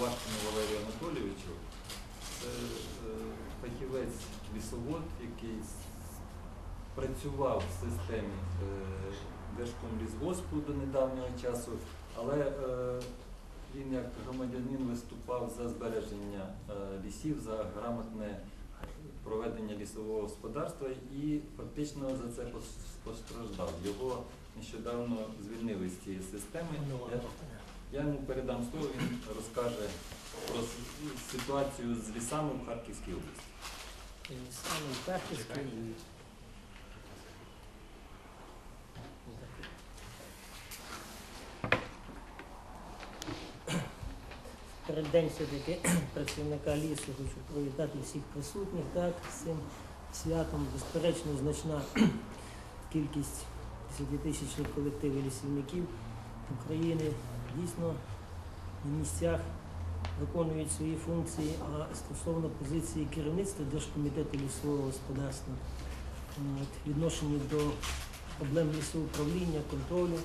Повашкину Валерію Анатолійовичу. Це е, фахівець лісовод, який працював в системі е, Держкомлісгоспу до недавнього часу, але е, він як громадянин виступав за збереження лісів, за грамотне проведення лісового господарства і фактично за це постраждав. Його нещодавно звільнили з цієї системи. Я, йому передам слово, він розкаже про ситуацію з лісами в Харківській області. Саме Харківський. Перед день все-таки працівника лісу хочу привітати всіх присутніх так, з цим святом. Безперечно, значна кількість 10-тисячних колективів лісівників України дійсно на місцях виконують свої функції, а стосовно позиції керівництва Держкомітету лісового господарства, от, відношенні до проблем лісоуправління, контролю,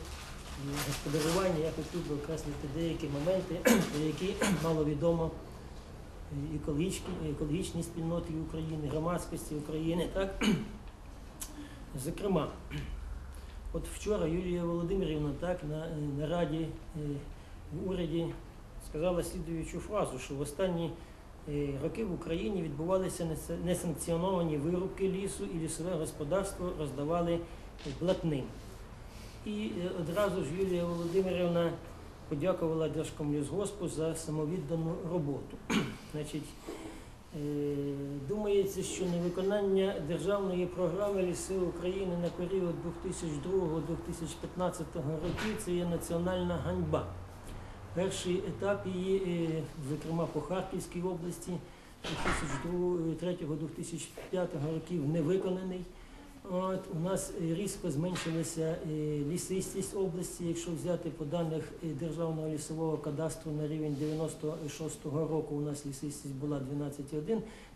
господарювання, я хотів би окреслити деякі моменти, про які мало відомо і екологічній, екологічній спільноті України, громадськості України. Так? Зокрема, от вчора Юлія Володимирівна так, на е, нараді е, в уряді сказала слідуючу фразу, що в останні е, роки в Україні відбувалися несанкціоновані вирубки лісу і лісове господарство роздавали блатним. І одразу ж Юлія Володимирівна подякувала Держкомлісгоспу за самовіддану роботу. Значить, думається, що невиконання державної програми Ліси України на період 2002-2015 років це є національна ганьба. Перший етап її, е, зокрема по Харківській області 2003-2005 років не виконаний. От, у нас е, різко зменшилася е, лісистість області, якщо взяти по даних е, Державного лісового кадастру на рівень 96-го року у нас лісистість була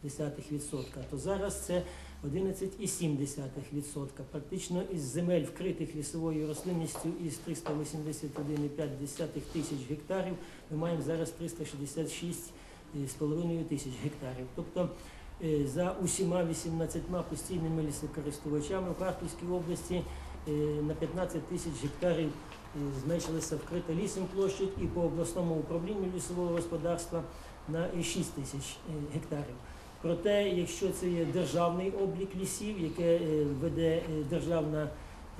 12,1%, то зараз це 11,7%. Практично із земель, вкритих лісовою рослинністю із 381,5 тисяч гектарів, ми маємо зараз 366,5 тисяч гектарів. Тобто за усіма 18 постійними лісокористувачами в Харківській області е, на 15 тисяч гектарів е, зменшилася вкрита лісом площадь і по обласному управлінню лісового господарства на 6 тисяч е, гектарів. Проте, якщо це є державний облік лісів, яке е, веде е, державна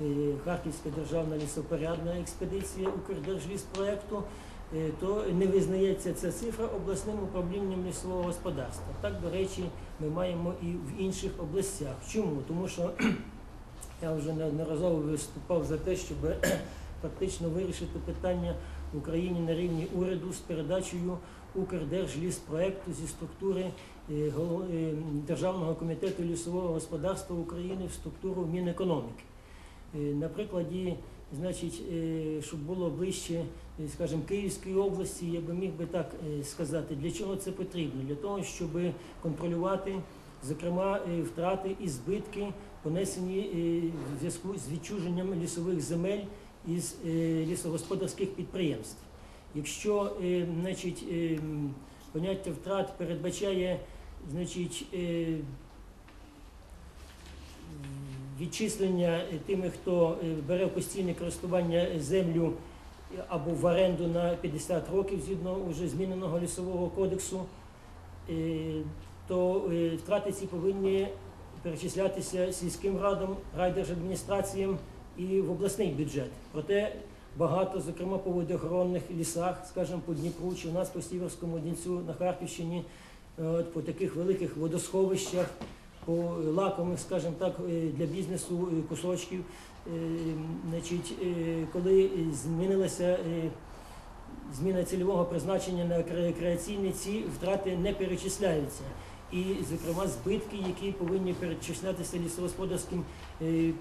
е, Харківська державна лісопорядна експедиція Укрдержліспроекту, е, то не визнається ця цифра обласним управлінням лісового господарства. Так, до речі, ми маємо і в інших областях. Чому? Тому що я вже неодноразово виступав за те, щоб фактично вирішити питання в Україні на рівні уряду з передачею Укрдержліспроекту зі структури е, е, Державного комітету лісового господарства України в структуру Мінекономіки. Е, На прикладі, значить, е, щоб було ближче, е, скажімо, Київської області, я би міг би так е, сказати, для чого це потрібно? Для того, щоб контролювати, зокрема, втрати і збитки, понесені в зв'язку з відчуженням лісових земель із лісогосподарських підприємств. Якщо значить, поняття втрат передбачає значить, відчислення тими, хто е, бере постійне користування землю або в оренду на 50 років згідно вже зміненого лісового кодексу, е, то е, втрати ці повинні перечислятися сільським радам, райдержадміністраціям і в обласний бюджет. Проте багато, зокрема по водоохоронних лісах, скажімо, по Дніпру чи у нас по Сіверському Дінцю на Харківщині, по таких великих водосховищах, лакомих, скажімо так, е, для бізнесу е, кусочків. Е, Значить, коли змінилася зміна цільового призначення на рекреаційні ці втрати не перечисляються. І, зокрема, збитки, які повинні перечислятися лісогосподарським м,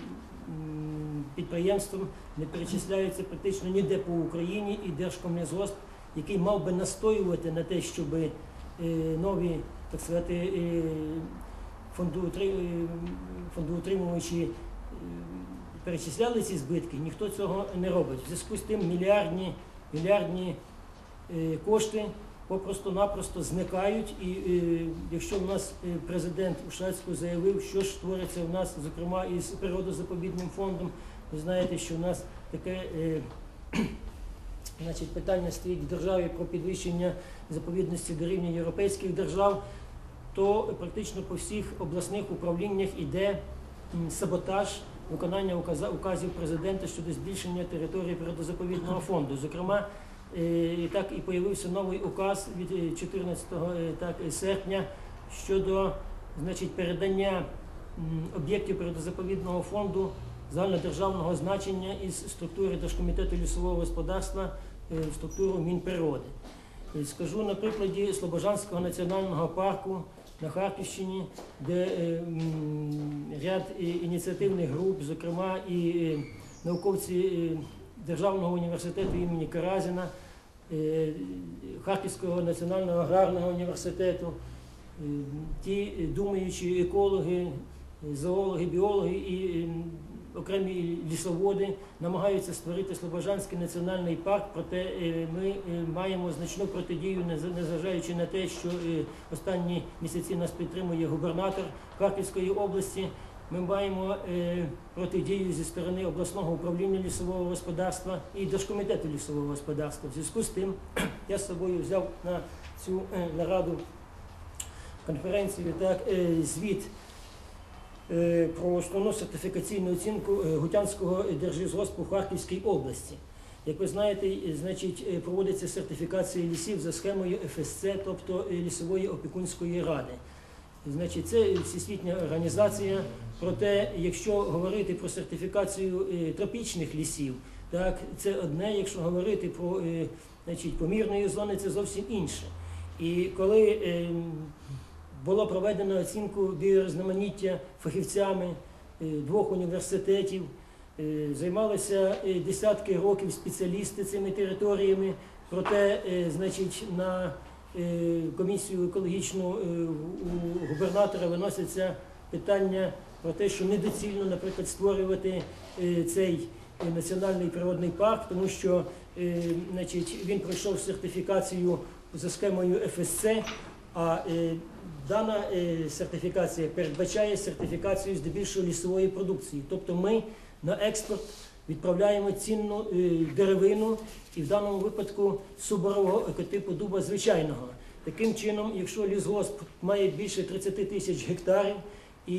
підприємствам, не перечисляються практично ніде по Україні і Держкомлісгосп, який мав би настоювати на те, щоб нові, так сказати, фондоутримувачі е, перечисляли ці збитки, ніхто цього не робить. В зв'язку з тим мільярдні, мільярдні е, кошти попросту-напросто зникають. І е, якщо в нас президент Ушацько заявив, що ж твориться в нас, зокрема із природозаповідним фондом, ви знаєте, що в нас таке значить, питання стоїть в державі про підвищення заповідності до рівня європейських держав, то практично по всіх обласних управліннях іде саботаж виконання указів президента щодо збільшення території природозаповідного фонду. Зокрема, е, і так і появився новий указ від е, 14 е, так, е, серпня щодо значить, передання об'єктів природозаповідного фонду загальнодержавного значення із структури Держкомітету лісового господарства в структуру Мінприроди. Скажу на прикладі Слобожанського національного парку на Харківщині, де е, ряд е, ініціативних груп, зокрема і е, науковці Державного університету імені Каразіна, Харківського національного аграрного університету, ті думаючі екологи, зоологи, біологи і окремі лісоводи намагаються створити Слобожанський національний парк, проте е, ми е, маємо значну протидію, незважаючи на те, що е, останні місяці нас підтримує губернатор Харківської області. Ми маємо протидію зі сторони обласного управління лісового господарства і Держкомітету лісового господарства. В зв'язку з тим я з собою взяв на цю нараду конференцію так, звіт про основну сертифікаційну оцінку е, Гутянського держлісгоспу в Харківській області. Як ви знаєте, е, значить, е, проводиться сертифікація лісів за схемою ФСЦ, тобто е, лісової опікунської ради. Значить, це всесвітня організація. Проте, якщо говорити про сертифікацію е, тропічних лісів, так це одне. Якщо говорити про е, значить, помірної зони, це зовсім інше. І коли е, було проведено оцінку біорізноманіття фахівцями е, двох університетів, е, займалися е, десятки років спеціалісти цими територіями, проте, значить, на комісію екологічну у губернатора виносяться питання про те, що недоцільно, наприклад, створювати цей національний природний парк, тому що значить, він пройшов сертифікацію за схемою ФСЦ, а е, дана е, сертифікація передбачає сертифікацію здебільшого лісової продукції. Тобто ми на експорт відправляємо цінну е, деревину і в даному випадку суборового екотипу дуба звичайного. Таким чином, якщо лісгосп має більше 30 тисяч гектарів і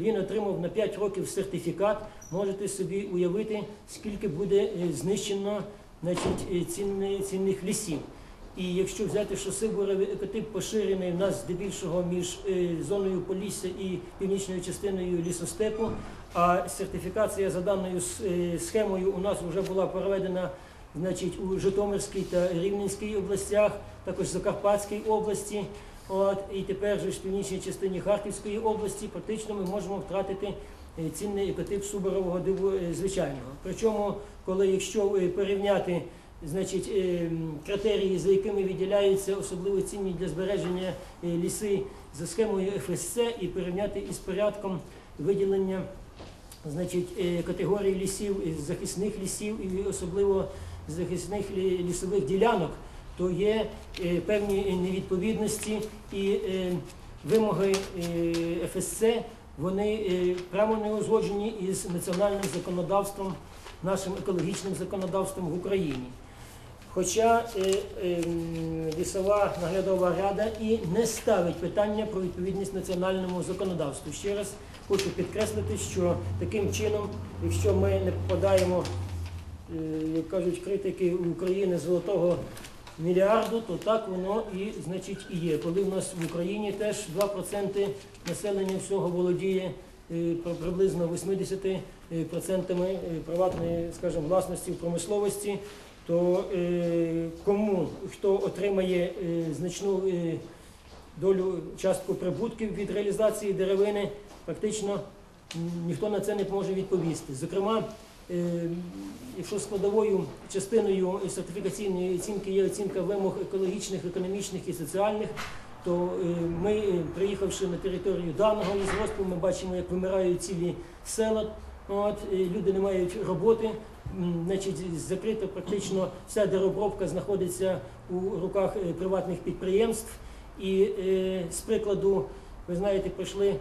він отримав на 5 років сертифікат, можете собі уявити, скільки буде знищено значить, цінних лісів. І якщо взяти, що сибуровий екотип поширений в нас здебільшого між е, зоною Полісся і північною частиною лісостепу, а сертифікація за даною е, схемою у нас вже була проведена значить, у Житомирській та Рівненській областях, також Закарпатській області. От, і тепер же в північній частині Харківської області практично ми можемо втратити е, цінний екотип суборового диву звичайного. Причому, коли якщо порівняти значить, е, критерії, за якими виділяються особливо цінні для збереження е, ліси за схемою ФСЦ, і порівняти із порядком виділення значить, е, категорій лісів, е, захисних лісів і особливо захисних лісових ділянок, то є певні невідповідності і вимоги ФСЦ, вони прямо не узгоджені із національним законодавством, нашим екологічним законодавством в Україні. Хоча е, е, лісова наглядова рада і не ставить питання про відповідність національному законодавству. Ще раз хочу підкреслити, що таким чином, якщо ми не попадаємо, е, як кажуть критики України золотого мільярду, то так воно і значить і є. Коли в нас в Україні теж 2% населення всього володіє приблизно 80% е, приватної, скажімо, власності в промисловості, то е, кому хто отримає е, значну е, долю частку прибутків від реалізації деревини, фактично ніхто на це не може відповісти. Зокрема, якщо складовою частиною сертифікаційної оцінки є оцінка вимог екологічних, економічних і соціальних, то ми, приїхавши на територію даного лісгоспу, ми бачимо, як вимирають цілі села. От, люди не мають роботи, значить, закрита практично вся дереобробка знаходиться у руках е, приватних підприємств. І е, з прикладу, ви знаєте, пройшли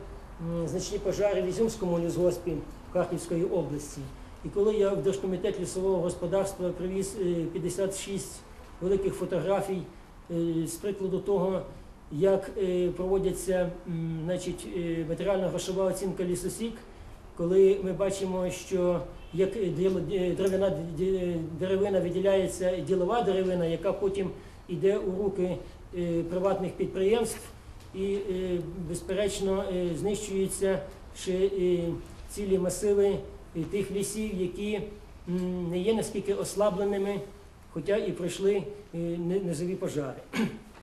значні пожари в Ізюмському лісгоспі в Харківської області. І коли я в Держкомітет лісового господарства привіз е, 56 великих фотографій е, з прикладу того, як е, проводяться значить, е, матеріально-грошова оцінка лісосік, коли ми бачимо, що як деревина, деревина виділяється ділова деревина, яка потім йде у руки е, приватних підприємств і, е, безперечно, е, знищуються ще цілі масиви тих лісів, які не є наскільки ослабленими, хоча і пройшли низові пожари.